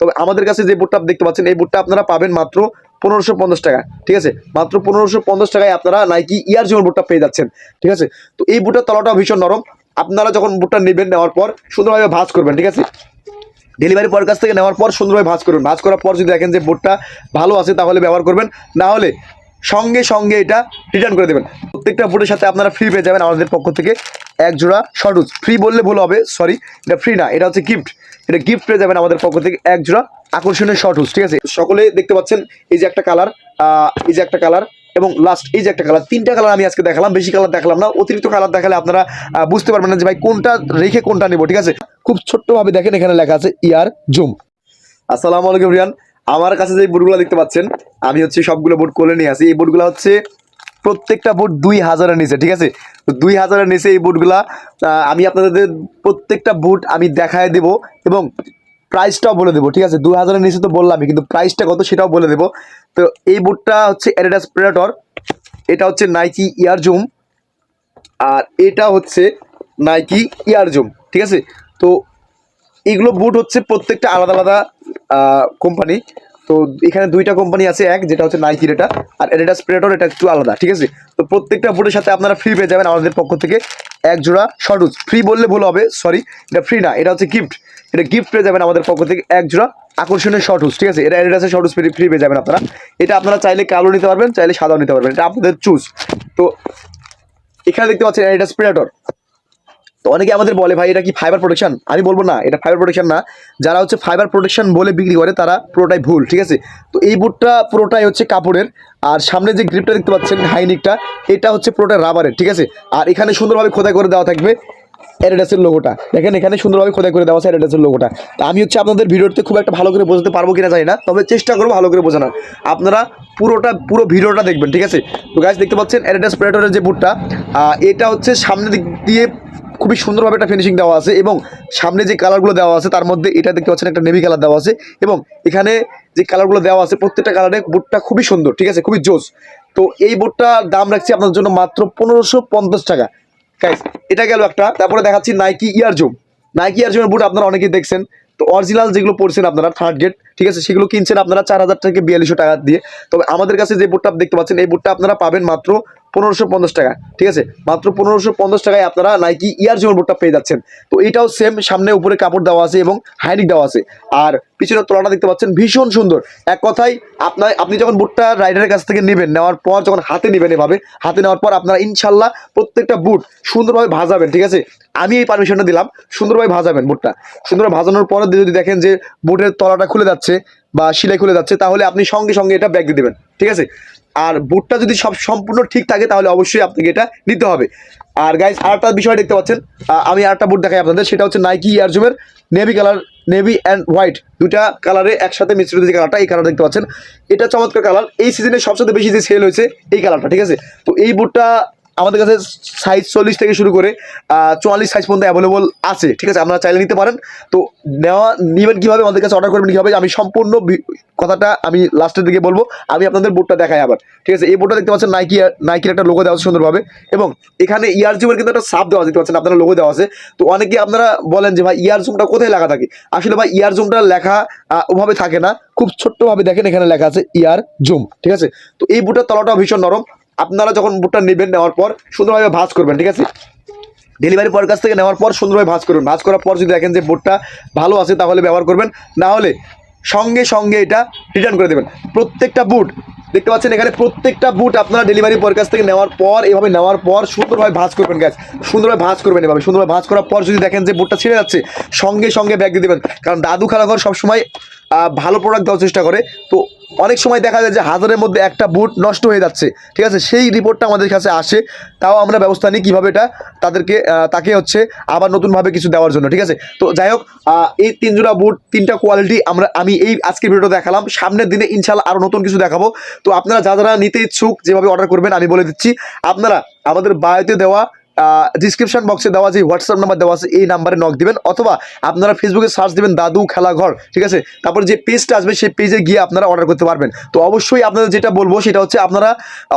তবে আমাদের কাছে যে বুটটা দেখতে পাচ্ছেন, এই বুটটা আপনারা পাবেন মাত্র পনেরোশো পঞ্চাশ টাকা, ঠিক আছে? মাত্র পনেরোশো পঞ্চাশ টাকায় আপনারা নাইকি ইয়ার জোন বুটটা পেয়ে যাচ্ছেন, ঠিক আছে? তো এই বুটটার তলাটা ভীষণ নরম। আপনারা যখন বুটটা নেবেন নেওয়ার পর, সুন্দরভাবে ভাজ করবেন, ঠিক আছে? ডেলিভারি পর কাছ থেকে নেওয়ার পর সুন্দরভাবে ভাজ করবেন। ভাজ করার পর যদি দেখেন যে বুটটা ভালো আছে, তাহলে ব্যবহার করবেন। না হলে সঙ্গে সঙ্গে এটা রিটার্ন করে দেবেন। প্রত্যেকটা বুটের সাথে আপনারা ফ্রি পেয়ে যাবেন আমাদের পক্ষ থেকে। এক জোড়া শর্টুজ ফ্রি বললে ভুল হবে সরি এটা ফ্রি না, এটা হচ্ছে গিফট এটা গিফট পেয়ে যাবেন আমাদের পক্ষ থেকে এক জোড়া আকর্ষণীয় শর্ট হুস ঠিক আছে? সকলে দেখতে পাচ্ছেন এই যে একটা কালার এই যে একটা কালার এবং লাস্ট এই যে একটা কালার তিনটা কালার আমি আজকে দেখালাম, বেশি কালার দেখালাম না, অতিরিক্ত কালার দেখালে আপনারা বুঝতে পারবেন না যে ভাই কোনটা রেখে কোনটা নেব, ঠিক আছে? খুব ছোট্টভাবে দেখেন, এখানে লেখা আছে ইয়ার জুম। আসসালামু আলাইকুম, রিয়ান। আমার কাছে যে বুটগুলো দেখতে পাচ্ছেন, আমি হচ্ছে সবগুলো বুট কোলে নিয়ে আসি। এই বুটগুলো হচ্ছে প্রত্যেকটা বুট দুই হাজারের নিচে, ঠিক আছে? দুই হাজারের নিচে এই বুটগুলা আমি আপনাদের প্রত্যেকটা বুট আমি দেখায় দেব এবং প্রাইসটাও বলে দেবো, ঠিক আছে? দুই হাজারের নিচে তো বললামই, কিন্তু প্রাইসটা কত সেটাও বলে দেবো। তো এই বুটটা হচ্ছে অ্যাডিডাস প্রেডাটর এটা হচ্ছে নাইকি ইয়ার জুম আর এটা হচ্ছে নাইকি ইয়ার জুম ঠিক আছে? তো এগুলো বুট হচ্ছে প্রত্যেকটা আলাদা আলাদা কোম্পানি তো এখানে দুইটা কোম্পানি আছে, এক যেটা হচ্ছে নাইকির এটা আর এডিডাস প্রেডাটর এটা একটু আলাদা, ঠিক আছে? তো প্রত্যেকটা বুটের সাথে আপনারা ফ্রি পেয়ে যাবেন আমাদের পক্ষ থেকে এক জোড়া শর্টুজ ফ্রি বললে ভুল হবে সরি এটা ফ্রি না, এটা হচ্ছে গিফট এটা গিফট পেয়ে যাবেন আমাদের পক্ষ থেকে এক জোড়া আকর্ষণীয় শর্ট ঠিক আছে? এটা এডিডাসের শর্ট হুস ফ্রি পেয়ে যাবেন আপনারা। এটা আপনারা চাইলে কালো নিতে পারবেন, চাইলে সাদাও নিতে পারবেন, এটা আপনাদের চুজ তো এখানে দেখতে পাচ্ছেন এডিডাস প্রেডাটর তো অনেকে আমাদের বলে, ভাই, এটা কি ফাইবার প্রোটেকশন আমি বলব, না, এটা ফাইবার প্রোটেকশন না। যারা হচ্ছে ফাইবার প্রোটেকশন বলে বিক্রি করে, তারা পুরোটাই ভুল, ঠিক আছে? তো এই বুটটা পুরোটাই হচ্ছে কাপড়ের, আর সামনে যে গ্রিপটা দেখতে পাচ্ছেন, হাইনিকটা, এটা হচ্ছে পুরোটা রাবারের ঠিক আছে? আর এখানে সুন্দরভাবে খোদাই করে দেওয়া থাকবে অ্যাডিডাসের লোগোটা দেখেন, এখানে সুন্দরভাবে খোদাই করে দেওয়া আছে অ্যাডিডাসের লোগোটা তো আমি হচ্ছে আপনাদের ভিডিওতে খুব একটা ভালো করে বোঝাতে পারব কিনা জানি না, তবে চেষ্টা করব ভালো করে বোঝানোর। আপনারা পুরোটা, পুরো ভিডিওটা দেখবেন, ঠিক আছে? তো গাছ দেখতে পাচ্ছেন অ্যাডিডাস প্রেডাটরের যে বুটটা এটা হচ্ছে সামনের দিক দিয়ে খুবই সুন্দরভাবে একটা ফিনিশিং দেওয়া আছে এবং সামনে যে কালারগুলো দেওয়া আছে তার মধ্যে এটা দেখতে পাচ্ছেন একটা নেভি কালার দেওয়া আছে এবং এখানে যে কালারগুলো দেওয়া আছে প্রত্যেকটা কালারে বুটটা খুবই সুন্দর, ঠিক আছে? খুবই জোস। তো এই বুটটার দাম রাখছি আপনার জন্য মাত্র পনেরোশো পঞ্চাশ টাকা। গাইস এটা গেল একটা, তারপরে দেখাচ্ছি Nike air zoom Nike air জুমের boot আপনারা অনেকেই দেখছেন। তো অরিজিনাল যেগুলো পড়ছেন আপনারা থার্ড গেট ঠিক আছে? সেগুলো কিনছেন আপনারা চার হাজার থেকে বিয়াল্লিশশো টাকা দিয়ে। তবে আমাদের কাছে যে বুটটা দেখতে পাচ্ছেন, এই বুটটা আপনারা পাবেন মাত্র পনেরোশো পঞ্চাশ টাকা, ঠিক আছে? মাত্র পনেরোশো পঞ্চাশ টাকায় আপনারা নাইকি ইয়ার জুমের বোর্ডটা পেয়ে যাচ্ছেন। তো এটাও সেম সামনে উপরে কাপড় দেওয়া আছে এবং হাইনিক দেওয়া আছে। আর পিছনের তলাটা দেখতে পাচ্ছেন, ভীষণ সুন্দর। এক কথায়, আপনার, আপনি যখন বুটটা রাইডারের কাছ থেকে নেবেন, নেওয়ার পর যখন হাতে নেবেন এভাবে, হাতে নেওয়ার পর আপনারা ইনশাল্লাহ প্রত্যেকটা বুট সুন্দরভাবে ভাজাবেন, ঠিক আছে? আমি এই পারমিশনটা দিলাম, সুন্দরভাবে ভাজাবেন বুটটা। সুন্দরভাবে ভাজানোর পরে যদি দেখেন যে বুটের তলাটা খুলে যাচ্ছে বা সিলাই খুলে যাচ্ছে, তাহলে আপনি সঙ্গে সঙ্গে এটা ব্যাগ দিয়ে দেবেন, ঠিক আছে? আর বুটটা যদি সব সম্পূর্ণ ঠিক থাকে, তাহলে অবশ্যই আপনাকে এটা নিতে হবে। আর গাইজ আরেকটা বিষয় দেখতে পাচ্ছেন আমি আরেকটা বুট দেখাই আপনাদের, সেটা হচ্ছে Nike ইয়ারজুমের navy colour navy and white. দুটা কালারে একসাথে মিশ্রিত যে কালারটা, এই কালার দেখতে পাচ্ছেন। এটা চমৎকার কালার। এই সিজনে সবচেয়ে বেশি যে সেল হয়েছে, এই কালারটা, ঠিক আছে? তো এই বুটটা আমাদের কাছে সাইজ চল্লিশ থেকে শুরু করে চুয়াল্লিশ সাইজ পর্যন্ত অ্যাভেলেবল আছে, ঠিক আছে? আপনারা চাইলে নিতে পারেন। তো নেওয়া, নেবেন কীভাবে, আমাদের কাছে অর্ডার করবেন কীভাবে, আমি সম্পূর্ণ কথাটা আমি লাস্টের দিকে বলব। আমি আপনাদের বুটটা দেখাই আবার, ঠিক আছে? এই বুটটা দেখতে পাচ্ছেন নাইকি নাইকির একটা লোগো দেওয়া আছে সুন্দরভাবে। এবং এখানে ইয়ার জুমের কিন্তু একটা সাপ দেওয়া দেখতে পাচ্ছেন? আপনারা লোগো দেওয়া আছে। তো অনেকে আপনারা বলেন যে, ভাই ইয়ার জুমটা কোথায় লেখা থাকে? আসলে ভাই ইয়ার জুমটা লেখা ওভাবে থাকে না। খুব ছোট্টভাবে দেখেন, এখানে লেখা আছে ইয়ার জুম ঠিক আছে? তো এই বুটের তলাটাও ভীষণ নরম। আপনারা যখন বুটটা নেবেন, নেওয়ার পর সুন্দরভাবে ভাজ করবেন, ঠিক আছে? ডেলিভারি পর কাছ থেকে নেওয়ার পর সুন্দরভাবে ভাঁজ করবেন। ভাজ করার পর যদি দেখেন যে বুটটা ভালো আছে, তাহলে ব্যবহার করবেন। না হলে সঙ্গে সঙ্গে এটা রিটার্ন করে দেবেন। প্রত্যেকটা বুট, দেখতে পাচ্ছেন এখানে প্রত্যেকটা বুট আপনারা ডেলিভারি পর কাছ থেকে নেওয়ার পর, এভাবে নেওয়ার পর সুন্দরভাবে ভাজ করবেন গ্যাস সুন্দরভাবে ভাঁজ করবেন এভাবে। সুন্দরভাবে ভাজ করার পর যদি দেখেন যে বুটটা ছিঁড়ে যাচ্ছে, সঙ্গে সঙ্গে ব্যাগ দিয়ে দেবেন। কারণ দাদু খালাঘর সবসময় ভালো প্রোডাক্ট দেওয়ার চেষ্টা করে। তো অনেক সময় দেখা যায় যে হাজারের মধ্যে একটা বুট নষ্ট হয়ে যাচ্ছে, ঠিক আছে? সেই রিপোর্টটা আমাদের কাছে আসে, তাও আমরা ব্যবস্থা নিই কীভাবে এটা তাদেরকে তাকে হচ্ছে আবার নতুনভাবে কিছু দেওয়ার জন্য, ঠিক আছে? তো যাই হোক এই তিন জোড়া বুট তিনটা কোয়ালিটি আমরা, আমি এই আজকের ভিডিও দেখালাম। সামনের দিনে ইনশাল্লাহ আরও নতুন কিছু দেখাবো। তো আপনারা যা যারা নিতে ইচ্ছুক যেভাবে অর্ডার করবেন, আমি বলে দিচ্ছি, আপনারা আমাদের বায়োতে দেওয়া ডিসক্রিপশন বক্সে দেওয়া যে হোয়াটসঅ্যাপ নাম্বার দেওয়া আছে, এই নাম্বারে নক দিবেন। অথবা আপনারা ফেসবুকে সার্চ দিবেন দাদু খেলাঘর ঠিক আছে? তারপর যে পেজটা আসবে, সেই পেজে গিয়ে আপনারা অর্ডার করতে পারবেন। তো অবশ্যই আপনাদের যেটা বলব, সেটা হচ্ছে আপনারা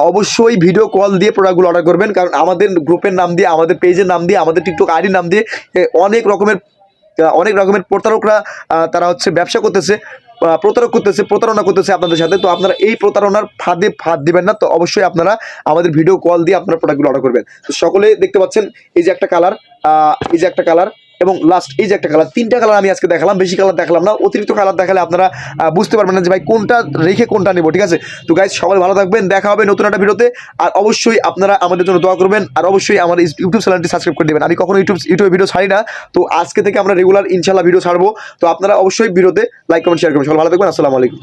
অবশ্যই ভিডিও কল দিয়ে প্রোডাক্টগুলো অর্ডার করবেন। কারণ আমাদের গ্রুপের নাম দিয়ে, আমাদের পেজের নাম দিয়ে, আমাদের টিকটক আইডির নাম দিয়ে অনেক রকমের অনেক রকমের প্রতারকরা তারা হচ্ছে ব্যবসা করতেছে। প্রতারক করতেছে, প্রতারণা করতেছে আপনাদের সাথে। তো আপনারা এই প্রতারণার ফাঁদে ফাঁদ দিবেন না। তো অবশ্যই আপনারা আমাদের ভিডিও কল দিয়ে আপনারা প্রোডাক্টগুলো অর্ডার করবেন। সকলে দেখতে পাচ্ছেন, এই যে একটা কালার এই যে একটা কালার এবং লাস্ট এই যে একটা কালার তিনটা কালার আমি আজকে দেখালাম, বেশি কালার দেখালাম না, অতিরিক্ত কালার দেখালে আপনারা বুঝতে পারবেন না যে ভাই কোনটা রেখে কোনটা নেব, ঠিক আছে? তো গাইজ সবাই ভালো থাকবেন, দেখা হবে নতুন একটা ভিডিওতে আর অবশ্যই আপনারা আমাদের জন্য দোয়া করবেন, আর অবশ্যই আমার ইউটিউব চ্যানেলটি সাবস্ক্রাইব করে দেবেন। আমি কখনো ইউটিউব, ইউটিউবে ভিডিও ছাড়ি না, তো আজকে থেকে আমরা রেগুলার ইনশাল্লাহ ভিডিও ছাড়বো, তো আপনারা অবশ্যই ভিডিওতে লাইক কমেন্ট শেয়ার করবেন। সবাই ভালো থাকবেন, আসসালামু আলাইকুম।